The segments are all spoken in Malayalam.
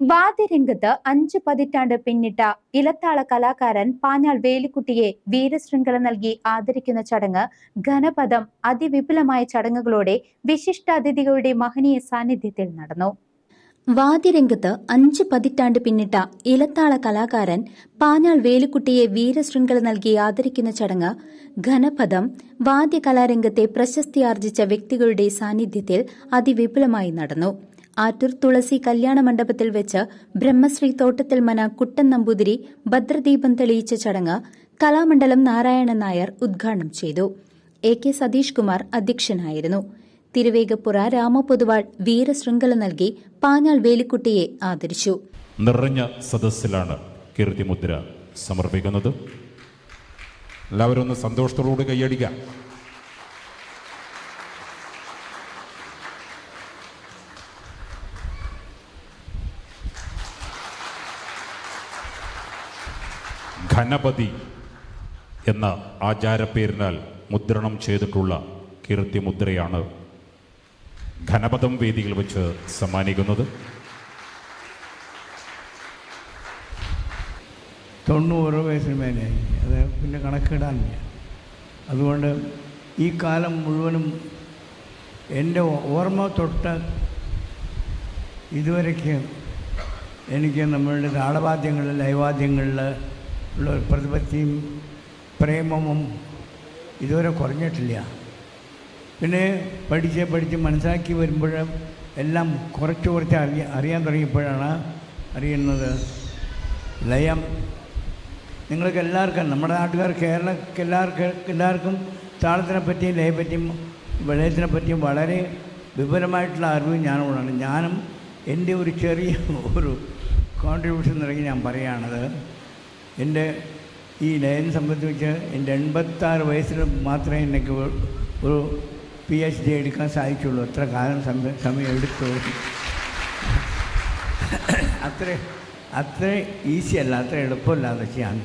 വാദ്യരംഗത്ത് അഞ്ച് പതിറ്റാണ്ട് പിന്നിട്ട ഇലത്താള കലാകാരൻ പാഞ്ഞാൾ വേലിക്കുട്ടിയെ വീരശൃംഖല നൽകി ആദരിക്കുന്ന ചടങ്ങ് ഘനപദം അതിവിപുലമായ ചടങ്ങുകളോടെ വിശിഷ്ടാതിഥികളുടെ മഹനീയ സാന്നിധ്യത്തിൽ നടന്നു. വാദ്യരംഗത്ത് അഞ്ച് പതിറ്റാണ്ട് പിന്നിട്ട ഇലത്താള കലാകാരൻ പാഞ്ഞാൾ വേലിക്കുട്ടിയെ വീരശൃംഖല നൽകി ആദരിക്കുന്ന ചടങ്ങ് ഘനപദം വാദ്യകലാരംഗത്തെ പ്രശസ്തിയാർജിച്ച വ്യക്തികളുടെ സാന്നിധ്യത്തിൽ അതിവിപുലമായി നടന്നു. ആറ്റൂർ തുളസി കല്യാണ മണ്ഡപത്തിൽ വെച്ച് ബ്രഹ്മശ്രീ തോട്ടത്തിൽ മന കുട്ടൻ നമ്പൂതിരി ഭദ്രദീപം തെളിയിച്ച ചടങ്ങ് കലാമണ്ഡലം നാരായണൻ നായർ ഉദ്ഘാടനം ചെയ്തു. എ കെ സതീഷ് കുമാർ അധ്യക്ഷനായിരുന്നു. തിരുവേഗപ്പുറ രാമപൊതുവാൾ വീരശൃംഖല നൽകി പാഞ്ഞാൾ വേലിക്കുട്ടിയെ ആദരിച്ചു. നിറഞ്ഞ സദസ്സിലാണ് കീർത്തിമുദ്ര സമർപ്പിക്കുന്നത്. എല്ലാവരും ഒന്ന് സന്തോഷത്തോടുകൂടി കൈയടിക്കാം. ഘനപതി എന്ന ആചാരപ്പേരിനാൽ മുദ്രണം ചെയ്തിട്ടുള്ള കീർത്തിമുദ്രയാണ് ഘനപദം വേദികൾ വെച്ച് സമ്മാനിക്കുന്നത്. തൊണ്ണൂറ് വയസ്സിന് അത് പിന്നെ കണക്കിടാനില്ല. അതുകൊണ്ട് ഈ കാലം മുഴുവനും എന്റെ ഓർമ്മ തൊട്ട് ഇതുവരയ്ക്ക് എനിക്ക് നമ്മളുടെ താളവാദ്യങ്ങളിൽ ലൈവാദ്യങ്ങളിൽ ഉള്ള ഒരു പ്രതിപത്തിയും പ്രേമവും ഇതുവരെ കുറഞ്ഞിട്ടില്ല. പിന്നെ പഠിച്ച് പഠിച്ച് മനസ്സിലാക്കി വരുമ്പോൾ എല്ലാം കുറച്ച് കുറച്ച് അറിയ അറിയാൻ തുടങ്ങിയപ്പോഴാണ് അറിയുന്നത് ലയം. നിങ്ങൾക്ക് എല്ലാവർക്കും നമ്മുടെ നാട്ടുകാർ കേരളക്ക് എല്ലാവർക്കും എല്ലാവർക്കും താളത്തിനെ പറ്റിയും ലയപ്പറ്റിയും വിളയത്തിനെ പറ്റിയും വളരെ വിപുലമായിട്ടുള്ള അറിവ് ഞാനുള്ളതാണ്. ഞാനും എന്റെ ഒരു ചെറിയ ഒരു കോൺട്രിബ്യൂഷൻ നിറങ്ങി ഞാൻ പറയുകയാണത്. എന്റെ ഈ ലയൻ സംബന്ധിച്ച് എന്റെ എൺപത്താറ് വയസ്സിൽ മാത്രമേ എനിക്ക് ഒരു പി എച്ച് ഡി എടുക്കാൻ സാധിച്ചുള്ളൂ. അത്ര കാലം സമയം എടുത്തു. അത്ര അത്ര ഈസി അല്ല അത്ര എളുപ്പമല്ല അതൊക്കെയാണ്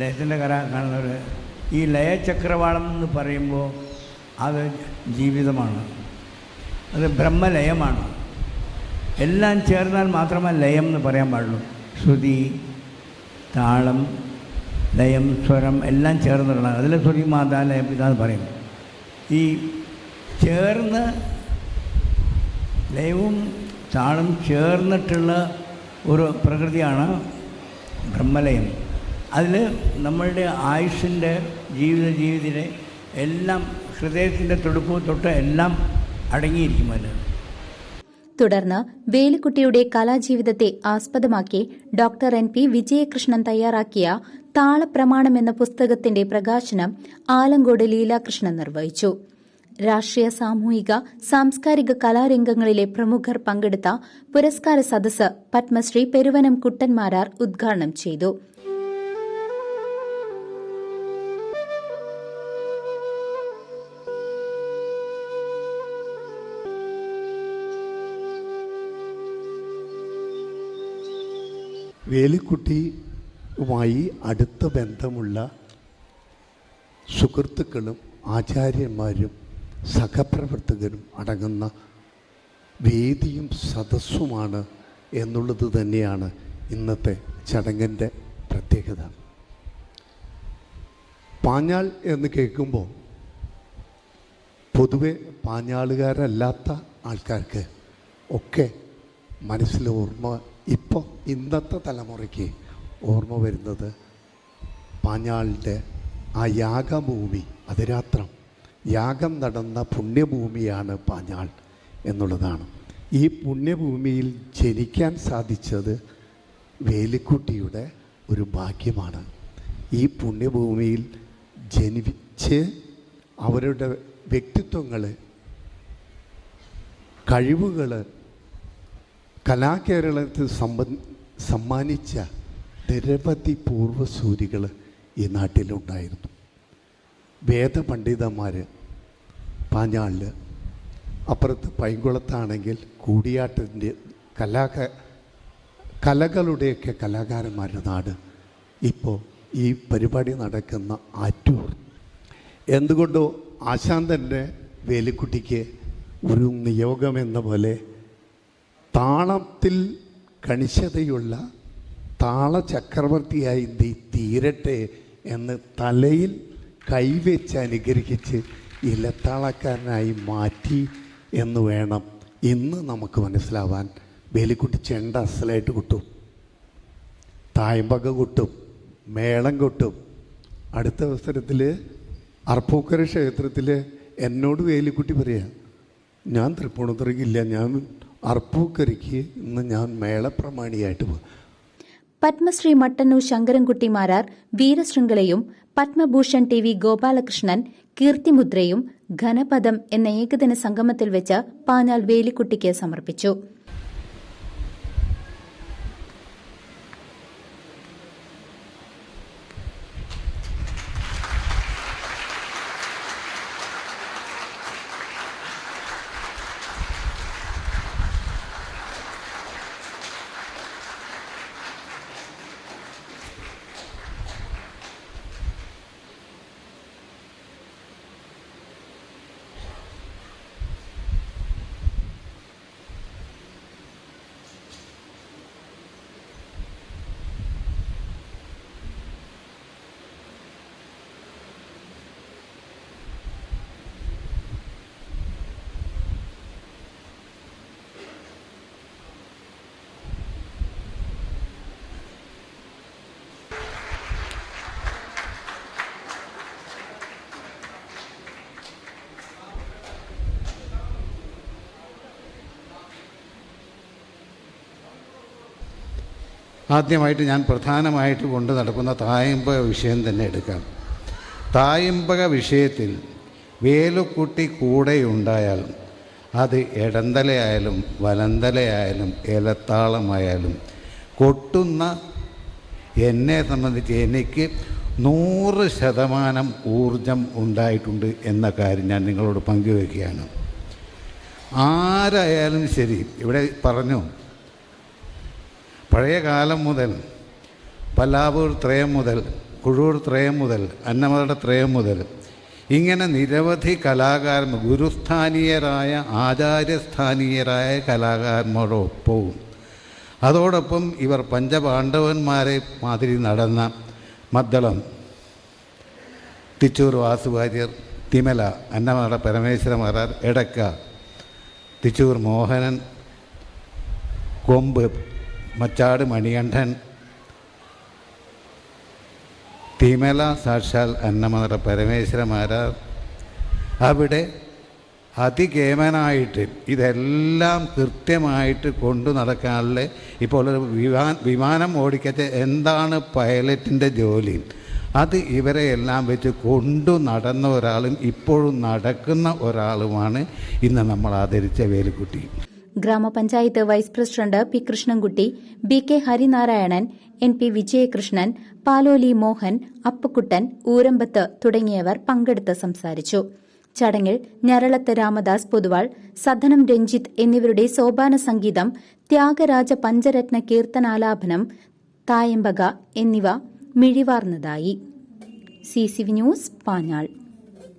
ലയത്തിന്റെ കര കാണുന്നവർ ഈ ലയചക്രവാളം എന്ന് പറയുമ്പോൾ അത് ജീവിതമാണ്. അത് ബ്രഹ്മലയമാണ്. എല്ലാം ചേർന്നാൽ മാത്രമേ ലയം എന്ന് പറയാൻ പാടുള്ളൂ. ശ്രുതി താളം ലയം സ്വരം എല്ലാം ചേർന്നുള്ള അതിലെ ശ്രുതി മാതാ ലയം പറയും ഈ ചേർന്ന് ലയവും താളം ചേർന്നിട്ടുള്ള ഒരു പ്രകൃതിയാണ് ബ്രഹ്മലയം. അതിൽ നമ്മളുടെ ആയുഷിന്റെ ജീവിത ജീവിതത്തിലെ എല്ലാം ഹൃദയത്തിന്റെ തുടുപ്പ് തൊട്ട് എല്ലാം അടങ്ങിയിരിക്കും അതിൽ തുടർന്ന് വേലിക്കുട്ടിയുടെ കലാജീവിതത്തെ ആസ്പദമാക്കി ഡോക്ടർ എൻ പി വിജയകൃഷ്ണൻ തയ്യാറാക്കിയ താളപ്രമാണം എന്ന പുസ്തകത്തിന്റെ പ്രകാശനം ആലങ്കോട് ലീലാകൃഷ്ണൻ നിർവഹിച്ചു. രാഷ്ട്രീയ സാമൂഹിക സാംസ്കാരിക കലാരംഗങ്ങളിലെ പ്രമുഖർ പങ്കെടുത്ത പുരസ്കാര സദസ് പത്മശ്രീ പെരുവനം കുട്ടൻമാരാർ ഉദ്ഘാടനം ചെയ്തു. വേലിക്കുട്ടിയുമായി അടുത്ത ബന്ധമുള്ള സുഹൃത്തുക്കളും ആചാര്യന്മാരും സഹപ്രവർത്തകരും അടങ്ങുന്ന വേദിയും സദസ്സുമാണ് എന്നുള്ളത് തന്നെയാണ് ഇന്നത്തെ ചടങ്ങിന്റെ പ്രത്യേകത. പാഞ്ഞാൾ എന്ന് കേൾക്കുമ്പോൾ പൊതുവെ പാഞ്ഞാളുകാരല്ലാത്ത ആൾക്കാർക്ക് ഒക്കെ മനസ്സിൽ ഓർമ്മ ഇപ്പോൾ ഇന്നത്തെ തലമുറയ്ക്ക് ഓർമ്മ വരുന്നത് പാഞ്ഞാളിന്റെ ആ യാഗഭൂമി അതിരാത്രം. യാഗം നടന്ന പുണ്യഭൂമിയാണ് പാഞ്ഞാൾ എന്നുള്ളതാണ്. ഈ പുണ്യഭൂമിയിൽ ജനിക്കാൻ സാധിച്ചത് വേലിക്കുട്ടിയുടെ ഒരു ഭാഗ്യമാണ്. ഈ പുണ്യഭൂമിയിൽ ജനിച്ച് അവരുടെ വ്യക്തിത്വങ്ങൾ കഴിവുകൾ കലാകേരളത്തിൽ സമ്പ സമ്മാനിച്ച നിരവധി പൂർവസൂരികൾ ഈ നാട്ടിലുണ്ടായിരുന്നു. വേദപണ്ഡിതന്മാർ പാഞ്ഞാളിൽ അപ്പുറത്ത് പൈങ്കുളത്താണെങ്കിൽ കൂടിയാട്ടിന്റെ കലാക കലകളുടെയൊക്കെ കലാകാരന്മാരുടെ നാട്. ഇപ്പോൾ ഈ പരിപാടി നടക്കുന്ന ആറ്റൂർ. എന്തുകൊണ്ടോ ആശാന്തന്റെ വേലിക്കുട്ടിക്ക് ഒരു നിയോഗമെന്ന പോലെ താളത്തിൽ കണിശതയുള്ള താളചക്രവർത്തിയായി നീ തീരട്ടെ എന്ന് തലയിൽ കൈവച്ച് അനുഗ്രഹിച്ച് ഇലത്താളക്കാരനായി മാറ്റി എന്ന് വേണം ഇന്ന് നമുക്ക് മനസ്സിലാവാൻ. വേലിക്കുട്ടി ചെണ്ട അസലായിട്ട് കൊട്ടും തായമ്പക കൊട്ടും മേളം കൊട്ടും. അടുത്ത അവസരത്തിൽ അർപ്പൂക്കര ക്ഷേത്രത്തിൽ എന്നോട് വേലിക്കുട്ടി പറയാം ഞാൻ തൃപ്പൂണിത്തുറയ്ക്കില്ല ഞാൻ അർപ്പൂക്കരയ്ക്ക് ഇന്ന് ഞാൻ മേളപ്രമാണിയായിട്ട് പോകും. പത്മശ്രീ മട്ടന്നൂർ ശങ്കരൻകുട്ടി മാരാർ വീരശൃംഖലയും പത്മഭൂഷൺ ടി വി ഗോപാലകൃഷ്ണൻ കീർത്തിമുദ്രയും ഘനപദം എന്ന ഏകദിന സംഗമത്തിൽ വെച്ച് പാഞ്ഞാൽ വേലിക്കുട്ടിക്ക് സമർപ്പിച്ചു. ആദ്യമായിട്ട് ഞാൻ പ്രധാനമായിട്ട് കൊണ്ട് നടക്കുന്ന തായമ്പക വിഷയം തന്നെ എടുക്കാം. തായമ്പക വിഷയത്തിൽ വേലുക്കുട്ടി കൂടെയുണ്ടായാൽ അത് ഇടന്തലയായാലും വലന്തലയായാലും ഇലത്താളമായാലും കൊട്ടുന്ന എന്നെ സംബന്ധിച്ച് എനിക്ക് നൂറ് ശതമാനം ഊർജം ഉണ്ടായിട്ടുണ്ട് എന്ന കാര്യം ഞാൻ നിങ്ങളോട് പങ്കുവയ്ക്കുകയാണ്. ആരായാലും ശരി ഇവിടെ പറഞ്ഞു പഴയ കാലം മുതൽ പല്ലാവൂർ ത്രയം മുതൽ കുഴൂർ ത്രയം മുതൽ അന്നമതയുടെ ത്രയം മുതൽ ഇങ്ങനെ നിരവധി കലാകാരൻ ഗുരുസ്ഥാനീയരായ ആചാര്യസ്ഥാനീയരായ കലാകാരന്മാരോടൊപ്പവും അതോടൊപ്പം ഇവർ പഞ്ചപാണ്ഡവന്മാരെ മാതിരി നടന്ന മദ്ദളം തിച്ചൂർ വാസുവാര്യർ തിമല അന്നമട പരമേശ്വരമാരാർ എടക്ക തിച്ചൂർ മോഹനൻ കൊമ്പ് മച്ചാട് മണികണ്ഠൻ തിമല സാക്ഷാൽ അന്നമതറ പരമേശ്വരമാരാർ അവിടെ അതികേമനായിട്ട് ഇതെല്ലാം കൃത്യമായിട്ട് കൊണ്ടു നടക്കാനുള്ള ഇപ്പോൾ ഒരു വിമാ വിമാനം ഓടിക്കത്തെ എന്താണ് പൈലറ്റിന്റെ ജോലി? അത് ഇവരെ എല്ലാം വെച്ച് കൊണ്ടു നടന്ന ഒരാളും ഇപ്പോഴും നടക്കുന്ന ഒരാളുമാണ് ഇന്ന് നമ്മൾ ആദരിച്ച Velukutty. Gramapanchayat vice president P Krishnankutty B K Harinarayanan N P Vijayakrishnan Paloli Mohan Appukuttan Oorambath തുടങ്ങിയവർ പങ്കെടുത്ത് സംസാരിച്ചു. ചടങ്ങിൽ ഞരളത്ത് രാമദാസ് പൊതുവാൾ സദനം രഞ്ജിത്ത് എന്നിവരുടെ സോപാന സംഗീതം ത്യാഗരാജ പഞ്ചരത്ന കീർത്തനാലാപനം തായമ്പക എന്നിവ മിഴിവാർന്നതായി. C C V news Panjal.